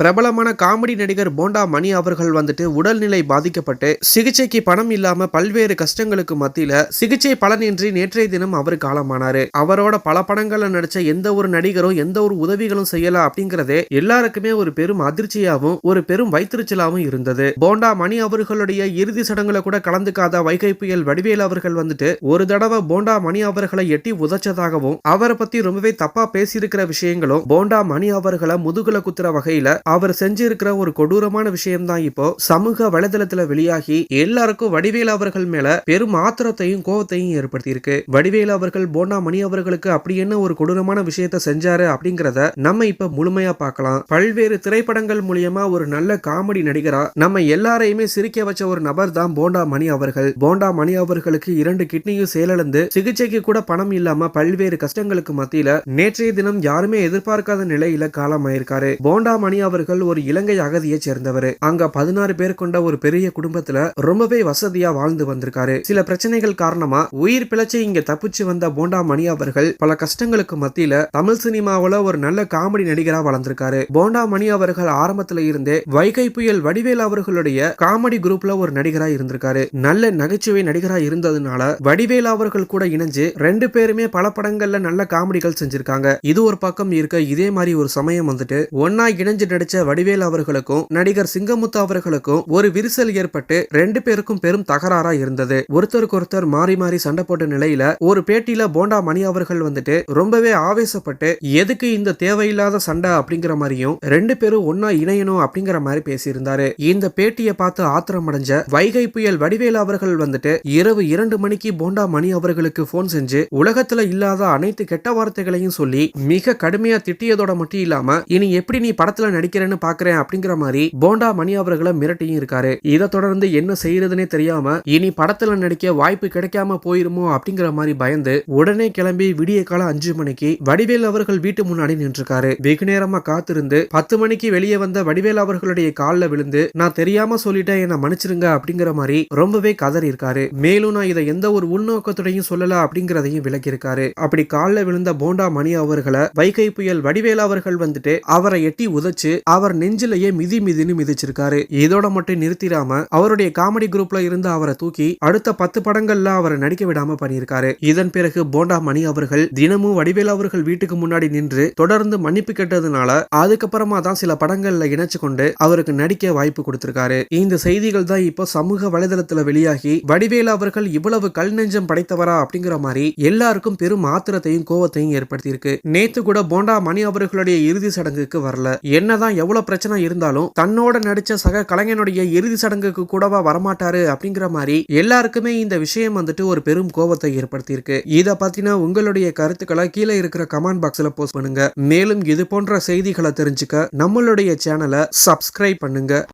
பிரபலமான காமெடி நடிகர் போண்டா மணி அவர்கள் வந்துட்டு உடல்நிலை பாதிக்கப்பட்டு சிகிச்சைக்கு பணம் இல்லாம பல்வேறு கஷ்டங்களுக்கு மத்தியில சிகிச்சை பலனின்றி நேற்றைய தினம் அவர் காலமானாரு. அவரோட பல படங்கள்ல நடிச்ச எந்த ஒரு நடிகரும் எந்த ஒரு உதவிகளும் செய்யல அப்படிங்கறதே எல்லாருக்குமே ஒரு பெரும் அதிர்ச்சியாகவும் ஒரு பெரும் வைத்திருச்சலாகவும் இருந்தது. போண்டா மணி அவர்களுடைய இறுதி சடங்குல கூட கலந்துக்காத வைகை புயல் வடிவேல் அவர்கள் வந்துட்டு ஒரு தடவை போண்டா மணி அவர்களை எட்டி உதைச்சதாகவும் அவரை பத்தி ரொம்பவே தப்பா பேசியிருக்கிற விஷயங்களும் போண்டா மணி அவர்களை முதுகுல குத்துற வகையில அவர் செஞ்சிருக்கிற ஒரு கொடூரமான விஷயம் தான் இப்போ சமூக வலைதளத்துல வெளியாகி எல்லாருக்கும் வடிவேல் அவர்கள் மேல பெரும் ஆத்திரத்தையும் கோவத்தையும் ஏற்படுத்தி இருக்கு வடிவேல் அவர்கள் போண்டா மணி அவர்களுக்கு அப்படி என்ன ஒரு கொடூரமான விஷயத்த செஞ்சாரு அப்படிங்கறத நம்ம இப்ப முழுமையா பார்க்கலாம். பல்வேறு திரைப்படங்கள் மூலியமா ஒரு நல்ல காமெடி நடிகரா நம்ம எல்லாரையுமே சிரிக்க வச்ச ஒரு நபர் தான் போண்டா மணி அவர்கள். போண்டா மணி அவர்களுக்கு இரண்டு கிட்னியும் செயலிழந்து சிகிச்சைக்கு கூட பணம் இல்லாம பல்வேறு கஷ்டங்களுக்கு மத்தியில நேற்றைய தினம் யாருமே எதிர்பார்க்காத நிலையில காலமாயிருக்காரு. போண்டா மணி அவர் அவர்கள் ஒரு இலங்கை அகதியை சேர்ந்தவர். அங்க பதினாறு பேர் கொண்ட ஒரு பெரிய குடும்பத்துல ரொம்பவே வசதியா வாழ்ந்து வந்திருக்காரு. சில பிரச்சனைகள் காரணமா உயிர் பிழைச்சு இங்க தப்பிச்சு வந்த போண்டா மணி அவர்கள் பல கஷ்டங்களுக்கு மத்தியில தமிழ் சினிமாவில ஒரு நல்ல காமெடி நடிகரா வளர்ந்திருக்காரு. போண்டா மணி அவர்கள் ஆரம்பத்துல இருந்தே வைகை புயல் வடிவேல் அவர்களுடைய காமெடி குரூப்ல ஒரு நடிகரா இருந்திருக்காரு. நல்ல நகைச்சுவை நடிகரா இருந்ததுனால வடிவேல் அவர்கள் கூட இணைஞ்சு ரெண்டு பேருமே பல படங்கள்ல நல்ல காமெடிகள் செஞ்சிருக்காங்க. இது ஒரு பக்கம் இருக்க இதே மாதிரி ஒரு சமயம் வந்துட்டு ஒன்னா இணைஞ்சு நடிச்ச வடிவேல் அவர்களுக்கும் நடிகர் சிங்கமுத்து அவர்களுக்கும் ஒரு விரிசல் ஏற்பட்டு ரெண்டு பேருக்கும் பெரும் தகராறா இருந்தது. ஒருத்தருக்கு ஒருத்தர் மாறி மாறி சண்டை போட்ட நிலையில ஒரு பேட்டியில போண்டா மணி அவர்கள் வந்துட்டு ரொம்பவே ஆவேசப்பட்டு எதுக்கு இந்த தேவையில்லாத சண்டை? அப்படிங்கிற மாதிரியும் ரெண்டு பேரும் ஒன்னா இணையணும் அப்படிங்கிற மாதிரி பேசியிருந்தாரு. இந்த பேட்டியை பார்த்து ஆத்திரம் அடைஞ்ச வைகை புயல் வடிவேல் அவர்கள் வந்துட்டு இரவு இரண்டு மணிக்கு போண்டா மணி அவர்களுக்கு போன் செஞ்சு உலகத்துல இல்லாத அனைத்து கெட்ட வார்த்தைகளையும் சொல்லி மிக கடுமையா திட்டியதோட மட்டும் இல்லாம இனி எப்படி நீ படத்துல நடிக்க நடிக்கிறேன்னு பாக்குறேன் அப்படிங்கிற மாதிரி போண்டா மணி அவர்களை மிரட்டியும் இருக்காரு. இதை தொடர்ந்து என்ன செய்யறதுனே தெரியாம இனி படத்துல நடிக்க வாய்ப்பு கிடைக்காம போயிருமோ அப்படிங்கிற மாதிரி பயந்து உடனே கிளம்பி விடிய காலம் அஞ்சு மணிக்கு வடிவேல் அவர்கள் வீட்டு முன்னாடி நின்றுருக்காரு. வெகு நேரமா காத்திருந்து பத்து மணிக்கு வெளியே வந்த வடிவேல் அவர்களுடைய காலில் விழுந்து நான் தெரியாம சொல்லிட்டேன் என்ன மன்னிச்சிருங்க அப்படிங்கிற மாதிரி ரொம்பவே கதறி இருக்காரு மேலும் நான் இதை எந்த ஒரு உள்நோக்கத்துடையும் சொல்லல அப்படிங்கறதையும் விளக்கியிருக்காரு. அப்படி காலில் விழுந்த போண்டா மணி அவர்களை வைகை புயல் வடிவேல் அவர்கள் வந்துட்டு அவரை எட்டி உதச்சு அவர் நெஞ்சிலேயே மிதி மிதின்னு மிதிச்சிருக்காரு. இதோட மட்டும் நிறுத்திடாம அவருடைய காமெடி குரூப்ல இருந்து அவரை தூக்கி அடுத்த பத்து படங்கள்ல அவரை நடிக்க விடாம பண்ணியிருக்காரு. இதன் பிறகு போண்டா மணி அவர்கள் தினமும் வடிவேல் அவர்கள் வீட்டுக்கு முன்னாடி நின்று தொடர்ந்து மன்னிப்பு கேட்டதுனால அதுக்கப்புறமா தான் சில படங்கள்ல இணைச்சு கொண்டு அவருக்கு நடிக்க வாய்ப்பு கொடுத்திருக்காரு. இந்த செய்திகள் தான் இப்போ சமூக வலைதளத்துல வெளியாகி வடிவேல் அவர்கள் இவ்வளவு கல் நெஞ்சம் படைத்தவரா அப்படிங்கிற மாதிரி எல்லாருக்கும் பெரும் ஆத்திரத்தையும் கோவத்தையும் ஏற்படுத்தியிருக்கு. நேத்து கூட போண்டா மணி அவர்களுடைய இறுதி சடங்குக்கு வரல. என்னதான் எவ்வளோ பிரச்சனை இருந்தாலும் தன்னோட நடிச்ச சக கலைஞனுடைய இறுதி சடங்குக்கு கூடவா வரமாட்டாரு அப்படிங்கிற மாதிரி எல்லாருக்குமே இந்த விஷயம் வந்துட்டு ஒரு பெரும் கோபத்தை ஏற்படுத்தியிருக்கு. இதை பத்தின உங்களுடைய கருத்துக்களை கீழே இருக்கிற கமெண்ட் பாக்ஸ்ல போஸ்ட் பண்ணுங்க. மேலும் இது போன்ற செய்திகளை தெரிஞ்சுக்க நம்மளுடைய சேனலை சப்ஸ்கிரைப் பண்ணுங்க.